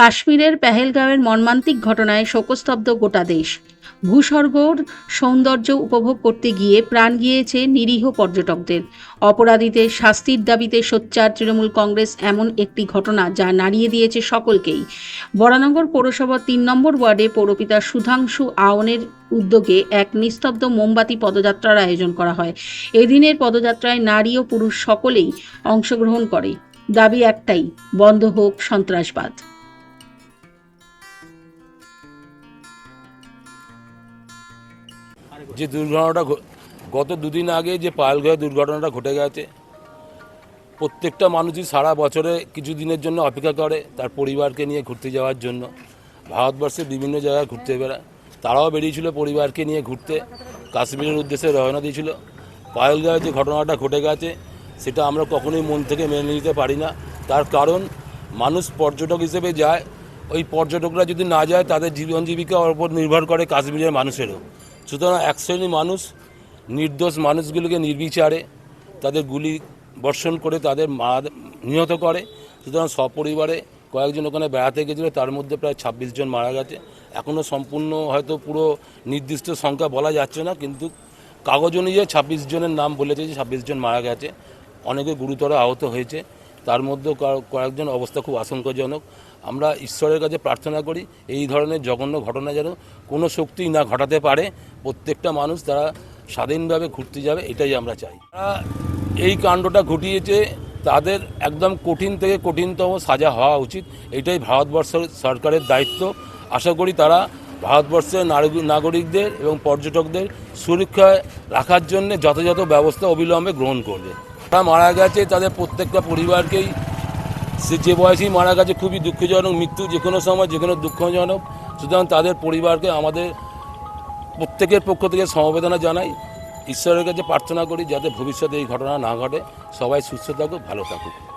কাশ্মীরের পেহেলগাঁওয়ের মর্মান্তিক ঘটনায় শোকস্তব্ধ গোটা দেশ। ভূস্বর্গর সৌন্দর্য উপভোগ করতে গিয়ে প্রাণ গিয়েছে নিরীহ পর্যটকদের। অপরাধীদের শাস্তির দাবিতে সোচ্চার তৃণমূল কংগ্রেস এমন একটি ঘটনা যা নাড়িয়ে দিয়েছে সকলকেই। বরানগর পৌরসভার তিন নম্বর ওয়ার্ডে পৌরপিতা সুধাংশু আওনের উদ্যোগে এক নিস্তব্ধ মোমবাতি পদযাত্রার আয়োজন করা হয়। এদিনের পদযাত্রায় নারী ও পুরুষ সকলেই অংশগ্রহণ করে। দাবি একটাই, বন্ধ হোক সন্ত্রাসবাদ। যে দুর্ঘটনাটা গত দুদিন আগে যে পায়েলগাঁয়ে দুর্ঘটনাটা ঘটে গেছে, প্রত্যেকটা মানুষই সারা বছরে কিছু দিনের জন্য অপেক্ষা করে তার পরিবারকে নিয়ে ঘুরতে যাওয়ার জন্য। ভারতবর্ষের বিভিন্ন জায়গায় ঘুরতে বেড়ায় তারাও বেরিয়েছিল পরিবারকে নিয়ে ঘুরতে, কাশ্মীরের উদ্দেশ্যে রওনা দিয়েছিল। পায়েলগাঁয়ে যে ঘটনাটা ঘটে গেছে, সেটা আমরা কখনোই মন থেকে মেনে নিতে পারি না। তার কারণ, মানুষ পর্যটক হিসেবে যায়, ওই পর্যটকরা যদি না যায়, তাদের জীবন জীবিকার উপর নির্ভর করে কাশ্মীরের মানুষেরও। সুতরাং এক শ্রেণির মানুষ, নির্দোষ মানুষগুলোকে নির্বিচারে তাদের গুলি বর্ষণ করে তাদের মা নিহত করে। সুতরাং সপরিবারে কয়েকজন ওখানে বেড়াতে গেছিল, তার মধ্যে প্রায় ছাব্বিশ জন মারা গেছে। এখনও সম্পূর্ণ হয়তো পুরো নির্দিষ্ট সংখ্যা বলা যাচ্ছে না, কিন্তু কাগজ অনুযায়ী ছাব্বিশ জনের নাম বলেছে যে ছাব্বিশ জন মারা গেছে। অনেকে গুরুতর আহত হয়েছে। তার মধ্যে কয়েকজন অবস্থা খুব আশঙ্কাজনক। আমরা ঈশ্বরের কাছে প্রার্থনা করি, এই ধরনের জঘন্য ঘটনা যেন কোনো শক্তি না ঘটাতে পারে। প্রত্যেকটা মানুষ তারা স্বাধীনভাবে ঘুরতে যাবে, এটাই আমরা চাই। এই কাণ্ডটা ঘটিয়েছে, তাদের একদম কঠিন থেকে কঠিনতম সাজা হওয়া উচিত, এটাই ভারতবর্ষ সরকারের দায়িত্ব। আশা করি তারা ভারতবর্ষের নাগরিকদের এবং পর্যটকদের সুরক্ষায় রাখার জন্য যথাযথ ব্যবস্থা অবিলম্বে গ্রহণ করবে। তারা মারা গেছে, তাদের প্রত্যেকটা পরিবারকেই। সে যে বয়সেই মারা গেছে, খুবই দুঃখজনক মৃত্যু যে কোনো সময় যে কোনো দুঃখজনক। সুতরাং তাদের পরিবারকে আমাদের প্রত্যেকের পক্ষ থেকে সমবেদনা জানাই, ঈশ্বরের কাছে প্রার্থনা করি যাতে ভবিষ্যতে এই ঘটনা না ঘটে। সবাই সুস্থ থাকুক, ভালো থাকুক।